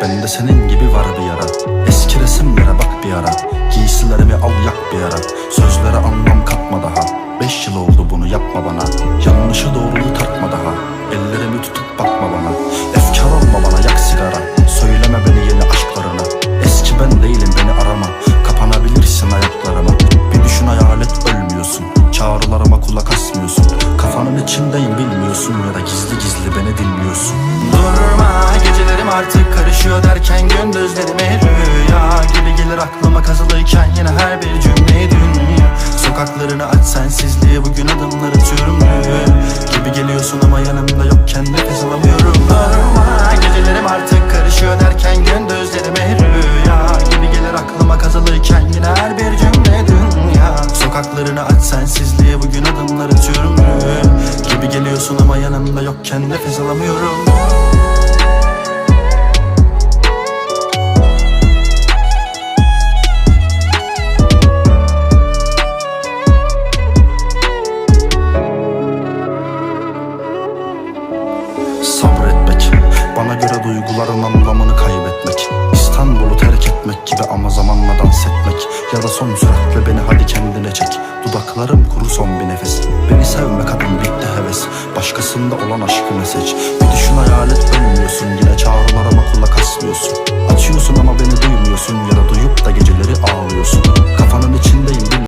Bende senin gibi var bir yara. Eski resimlere bak bir ara. Giysilerimi al yak bir ara. Sözlere anlam katma daha. Beş yıl oldu bunu yapma bana. Yanlışı doğruluğu tartma daha. Ellerimi tutup bakma bana. Efkar olma bana yak sigara. Söyleme beni yeni aşklarına. Eski ben değilim beni arama. Kapanabilirsin ayaklarıma. Bir düşün hayal et ölmüyorsun. Çağrılarıma kulak asmıyorsun. Kafanın içindeyim derken gündüzlerime rüya Gibi gelir aklıma kazılıyken yine her bir cümle dünya. Sokaklarını aç sensizliğe bugün adımlar atıyorum Gibi geliyorsun ama yanımda yokken nefes alamıyorum. Durma gecelerim artık karışıyor derken gündüzlerime rüya Gibi gelir aklıma kazılıyken yine her bir cümle dünya. Sokaklarını aç sensizliğe bugün adımlar atıyorum Gibi geliyorsun ama yanımda yokken nefes alamıyorum duyguların anlamını kaybetmek İstanbul'u terk etmek gibi ama zamanla dans etmek. Ya da son süratle beni hadi kendine çek. Dudaklarım kuru son bir nefes. Beni sevme kadın bitti heves. Başkasında olan aşkını seç? Bir düşün hayal et ölmüyorsun Yine çağrılarıma